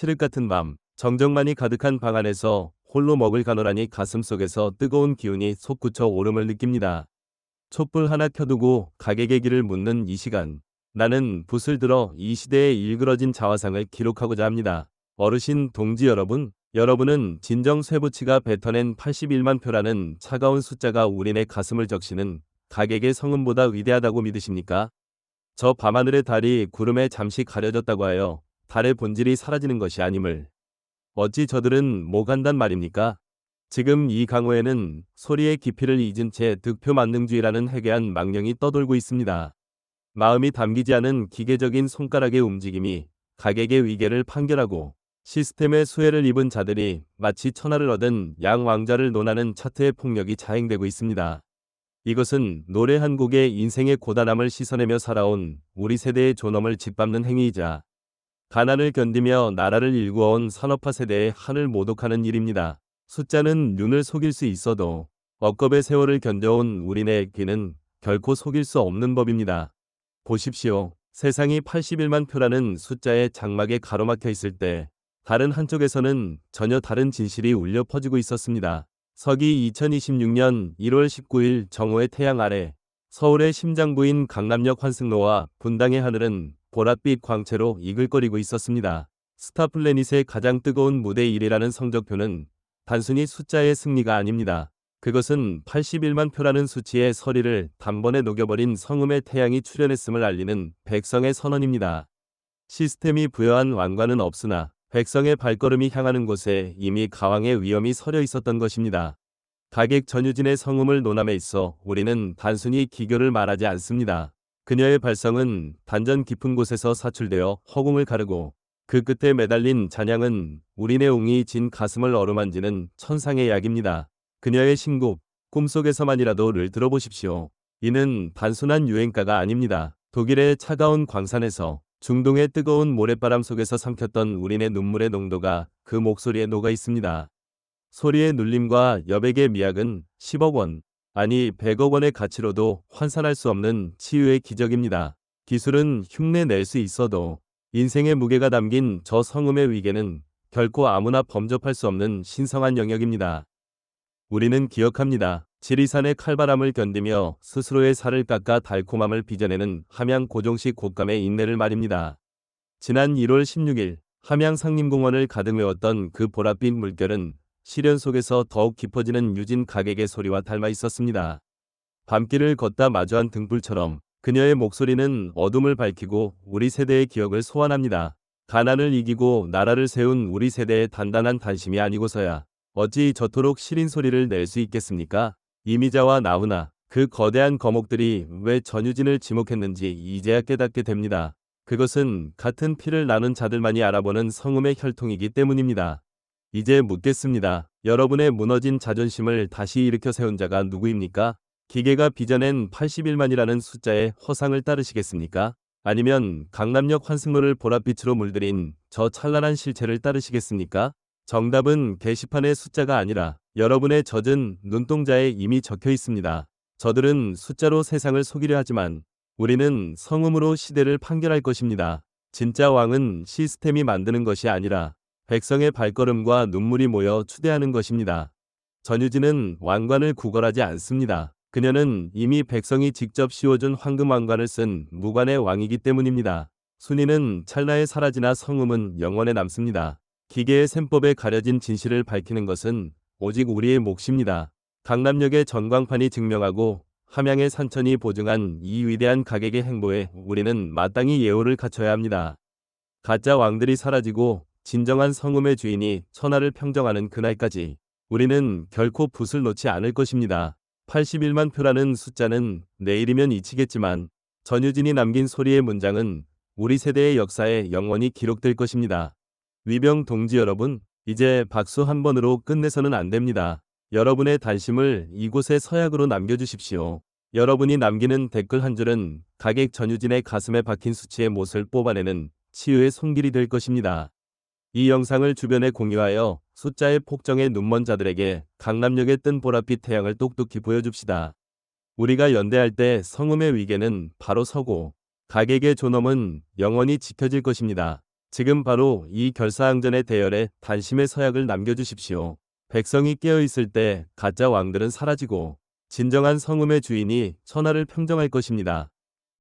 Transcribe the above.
칠흑 같은 밤, 정적만이 가득한 방 안에서 홀로 먹을 가노라니 가슴속에서 뜨거운 기운이 솟구쳐 오름을 느낍니다. 촛불 하나 켜두고 가객의 길을 묻는 이 시간. 나는 붓을 들어 이 시대의 일그러진 자화상을 기록하고자 합니다. 어르신 동지 여러분, 여러분은 진정 쇠부치가 뱉어낸 81만 표라는 차가운 숫자가 우리네 가슴을 적시는 가객의 성음보다 위대하다고 믿으십니까? 저 밤하늘의 달이 구름에 잠시 가려졌다고 하여 달의 본질이 사라지는 것이 아님을. 어찌 저들은 뭐 간단 말입니까? 지금 이 강호에는 소리의 깊이를 잊은 채 득표 만능주의라는 해괴한 망령이 떠돌고 있습니다. 마음이 담기지 않은 기계적인 손가락의 움직임이 가객의 위계를 판결하고 시스템의 수혜를 입은 자들이 마치 천하를 얻은 양 왕자를 논하는 차트의 폭력이 자행되고 있습니다. 이것은 노래 한 곡의 인생의 고단함을 씻어내며 살아온 우리 세대의 존엄을 짓밟는 행위이자 가난을 견디며 나라를 일구어온 산업화 세대의 한을 모독하는 일입니다. 숫자는 눈을 속일 수 있어도 억겁의 세월을 견뎌온 우리네 귀는 결코 속일 수 없는 법입니다. 보십시오. 세상이 81만 표라는 숫자의 장막에 가로막혀 있을 때 다른 한쪽에서는 전혀 다른 진실이 울려 퍼지고 있었습니다. 서기 2026년 1월 19일 정오의 태양 아래 서울의 심장부인 강남역 환승로와 분당의 하늘은 보랏빛 광채로 이글거리고 있었습니다. 스타플래닛의 가장 뜨거운 무대 1이라는 성적표는 단순히 숫자의 승리가 아닙니다. 그것은 81만 표라는 수치의 서리를 단번에 녹여버린 성음의 태양이 출현했음을 알리는 백성의 선언입니다. 시스템이 부여한 왕관은 없으나 백성의 발걸음이 향하는 곳에 이미 가왕의 위험이 서려 있었던 것입니다. 가객 전유진의 성음을 논함에 있어 우리는 단순히 기교를 말하지 않습니다. 그녀의 발성은 단전 깊은 곳에서 사출되어 허공을 가르고 그 끝에 매달린 잔향은 우리네 웅이 진 가슴을 어루만지는 천상의 약입니다. 그녀의 신곡 꿈속에서만이라도를 들어보십시오. 이는 단순한 유행가가 아닙니다. 독일의 차가운 광산에서 중동의 뜨거운 모래바람 속에서 삼켰던 우리네 눈물의 농도가 그 목소리에 녹아 있습니다. 소리의 눌림과 여백의 미학은 10억 원, 아니 100억 원의 가치로도 환산할 수 없는 치유의 기적입니다. 기술은 흉내 낼 수 있어도 인생의 무게가 담긴 저 성음의 위계는 결코 아무나 범접할 수 없는 신성한 영역입니다. 우리는 기억합니다. 지리산의 칼바람을 견디며 스스로의 살을 깎아 달콤함을 빚어내는 함양 고종식 곶감의 인내를 말입니다. 지난 1월 16일 함양 상림공원을 가득 메웠던 그 보랏빛 물결은 시련 속에서 더욱 깊어지는 유진 가객의 소리와 닮아 있었습니다. 밤길을 걷다 마주한 등불처럼 그녀의 목소리는 어둠을 밝히고 우리 세대의 기억을 소환합니다. 가난을 이기고 나라를 세운 우리 세대의 단단한 단심이 아니고서야 어찌 저토록 시린 소리를 낼 수 있겠습니까? 이미자와 나훈아, 그 거대한 거목들이 왜 전유진을 지목했는지 이제야 깨닫게 됩니다. 그것은 같은 피를 나눈 자들만이 알아보는 성음의 혈통이기 때문입니다. 이제 묻겠습니다. 여러분의 무너진 자존심을 다시 일으켜 세운 자가 누구입니까? 기계가 빚어낸 81만이라는 숫자의 허상을 따르시겠습니까? 아니면 강남역 환승로를 보랏빛으로 물들인 저 찬란한 실체를 따르시겠습니까? 정답은 게시판의 숫자가 아니라 여러분의 젖은 눈동자에 이미 적혀 있습니다. 저들은 숫자로 세상을 속이려 하지만 우리는 성음으로 시대를 판결할 것입니다. 진짜 왕은 시스템이 만드는 것이 아니라 백성의 발걸음과 눈물이 모여 추대하는 것입니다. 전유진은 왕관을 구걸하지 않습니다. 그녀는 이미 백성이 직접 씌워준 황금 왕관을 쓴 무관의 왕이기 때문입니다. 순위는 찰나에 사라지나 성음은 영원에 남습니다. 기계의 셈법에 가려진 진실을 밝히는 것은 오직 우리의 몫입니다. 강남역의 전광판이 증명하고 함양의 산천이 보증한 이 위대한 가객의 행보에 우리는 마땅히 예우를 갖춰야 합니다. 가짜 왕들이 사라지고 진정한 성음의 주인이 천하를 평정하는 그날까지 우리는 결코 붓을 놓지 않을 것입니다. 81만 표라는 숫자는 내일이면 잊히겠지만 전유진이 남긴 소리의 문장은 우리 세대의 역사에 영원히 기록될 것입니다. 위병 동지 여러분, 이제 박수 한 번으로 끝내서는 안 됩니다. 여러분의 단심을 이곳의 서약으로 남겨주십시오. 여러분이 남기는 댓글 한 줄은 가객 전유진의 가슴에 박힌 수치의 못을 뽑아내는 치유의 손길이 될 것입니다. 이 영상을 주변에 공유하여 숫자의 폭정에 눈먼 자들에게 강남역에 뜬 보랏빛 태양을 똑똑히 보여줍시다. 우리가 연대할 때 성음의 위계는 바로 서고 가객의 존엄은 영원히 지켜질 것입니다. 지금 바로 이 결사항전의 대열에 단심의 서약을 남겨주십시오. 백성이 깨어있을 때 가짜 왕들은 사라지고 진정한 성음의 주인이 천하를 평정할 것입니다.